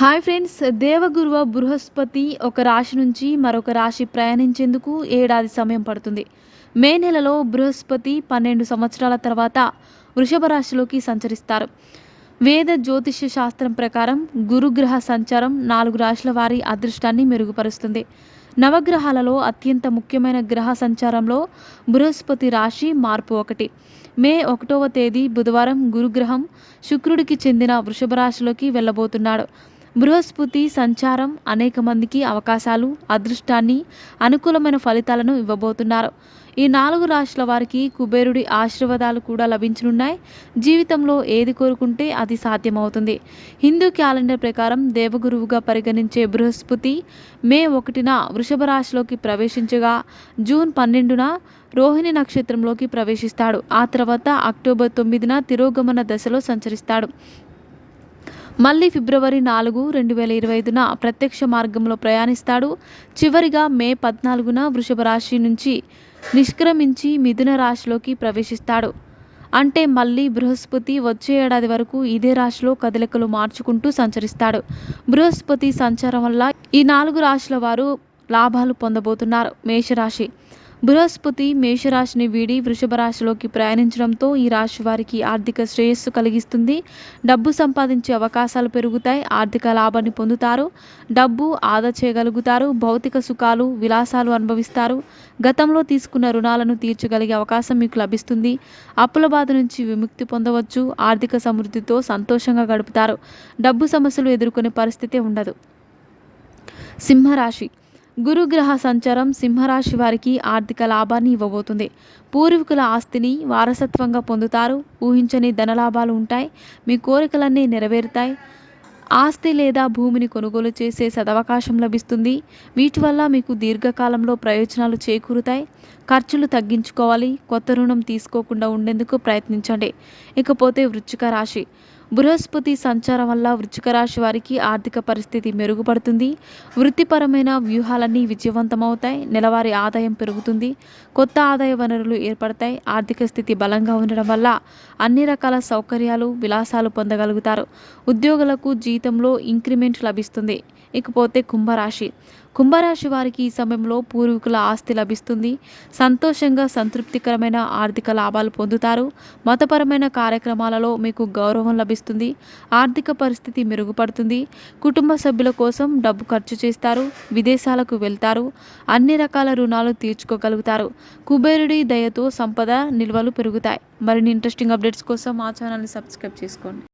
Hi friends దేవగురువ Brihaspati ఒక రాశి నుంచి మరొక రాశి ప్రయాణించేందుకు ఏడాది సమయం పడుతుంది. మే నెలలో బృహస్పతి పన్నెండు సంవత్సరాల తర్వాత వృషభ రాశిలోకి సంచరిస్తారు. వేద జ్యోతిష్య శాస్త్రం ప్రకారం గురుగ్రహ సంచారం నాలుగు రాశుల వారి అదృష్టాన్ని మెరుగుపరుస్తుంది. నవగ్రహాలలో అత్యంత ముఖ్యమైన గ్రహ సంచారంలో బృహస్పతి రాశి మార్పు ఒకటి. మే ఒకటవ తేదీ బుధవారం గురుగ్రహం శుక్రుడికి చెందిన వృషభ రాశిలోకి వెళ్ళబోతున్నాడు. బృహస్పతి సంచారం అనేక మందికి అవకాశాలు అదృష్టాన్ని అనుకూలమైన ఫలితాలను ఇవ్వబోతున్నారు. ఈ నాలుగు రాష్ట్రాల వారికి కుబేరుడి ఆశీర్వాదాలు కూడా లభించనున్నాయి. జీవితంలో ఏది కోరుకుంటే అది సాధ్యమవుతుంది. హిందూ క్యాలెండర్ ప్రకారం దేవగురువుగా పరిగణించే బృహస్పతి మే ఒకటిన వృషభ రాశిలోకి ప్రవేశించగా జూన్ పన్నెండున రోహిణి నక్షత్రంలోకి ప్రవేశిస్తాడు. ఆ తర్వాత అక్టోబర్ తొమ్మిదిన తిరోగమన దశలో సంచరిస్తాడు. మళ్ళీ ఫిబ్రవరి నాలుగు రెండు వేల ఇరవై ఐదున ప్రత్యక్ష మార్గంలో ప్రయాణిస్తాడు. చివరిగా మే పద్నాలుగున వృషభ రాశి నుంచి నిష్క్రమించి మిథున రాశిలోకి ప్రవేశిస్తాడు. అంటే మళ్ళీ బృహస్పతి వచ్చే ఏడాది వరకు ఇదే రాశిలో కదలికలు మార్చుకుంటూ సంచరిస్తాడు. బృహస్పతి సంచారం వల్ల ఈ నాలుగు రాశుల వారు లాభాలు పొందబోతున్నారు. మేషరాశి బృహస్పతి మేషరాశిని వీడి వృషభ రాశిలోకి ప్రయాణించడంతో ఈ రాశి వారికి ఆర్థిక శ్రేయస్సు కలిగిస్తుంది. డబ్బు సంపాదించే అవకాశాలు పెరుగుతాయి. ఆర్థిక లాభాన్ని పొందుతారు. డబ్బు ఆదా చేయగలుగుతారు. భౌతిక సుఖాలు విలాసాలు అనుభవిస్తారు. గతంలో తీసుకున్న రుణాలను తీర్చగలిగే అవకాశం మీకు లభిస్తుంది. అప్పుల బాధ నుంచి విముక్తి పొందవచ్చు. ఆర్థిక సమృద్ధితో సంతోషంగా గడుపుతారు. డబ్బు సమస్యలు ఎదుర్కొనే పరిస్థితి ఉండదు. సింహరాశి గురుగ్రహ సంచారం సింహరాశి వారికి ఆర్థిక లాభాన్ని ఇవ్వబోతుంది. పూర్వీకుల ఆస్తిని వారసత్వంగా పొందుతారు. ఊహించని ధనలాభాలు ఉంటాయి. మీ కోరికలన్నీ నెరవేరుతాయి. ఆస్తి లేదా భూమిని కొనుగోలు చేసే సదవకాశం లభిస్తుంది. వీటి వల్ల మీకు దీర్ఘకాలంలో ప్రయోజనాలు చేకూరుతాయి. ఖర్చులు తగ్గించుకోవాలి. కొత్త రుణం తీసుకోకుండా ఉండేందుకు ప్రయత్నించండి. ఇకపోతే వృచ్చిక రాశి. బృహస్పతి సంచారం వల్ల వృచ్చిక రాశి వారికి ఆర్థిక పరిస్థితి మెరుగుపడుతుంది. వృత్తిపరమైన వ్యూహాలన్నీ విజయవంతమవుతాయి. నెలవారీ ఆదాయం పెరుగుతుంది. కొత్త ఆదాయ వనరులు ఏర్పడతాయి. ఆర్థిక స్థితి బలంగా ఉండడం వల్ల అన్ని రకాల సౌకర్యాలు విలాసాలు పొందగలుగుతారు. ఉద్యోగులకు జీతంలో ఇంక్రిమెంట్ లభిస్తుంది. ఇకపోతే కుంభరాశి. కుంభరాశి వారికి ఈ సమయంలో పూర్వీకుల ఆస్తి లభిస్తుంది. సంతోషంగా సంతృప్తికరమైన ఆర్థిక లాభాలు పొందుతారు. మతపరమైన కార్యక్రమాలలో మీకు గౌరవం లభిస్తుంది. ఆర్థిక పరిస్థితి మెరుగుపడుతుంది. కుటుంబ సభ్యుల కోసం డబ్బు ఖర్చు చేస్తారు. విదేశాలకు వెళ్తారు. అన్ని రకాల రుణాలు తీర్చుకోగలుగుతారు. కుబేరుడి దయతో సంపద నిల్వలు పెరుగుతాయి. మరిన్ని ఇంట్రెస్టింగ్ అప్డేట్స్ కోసం మా ఛానల్ని సబ్స్క్రైబ్ చేసుకోండి.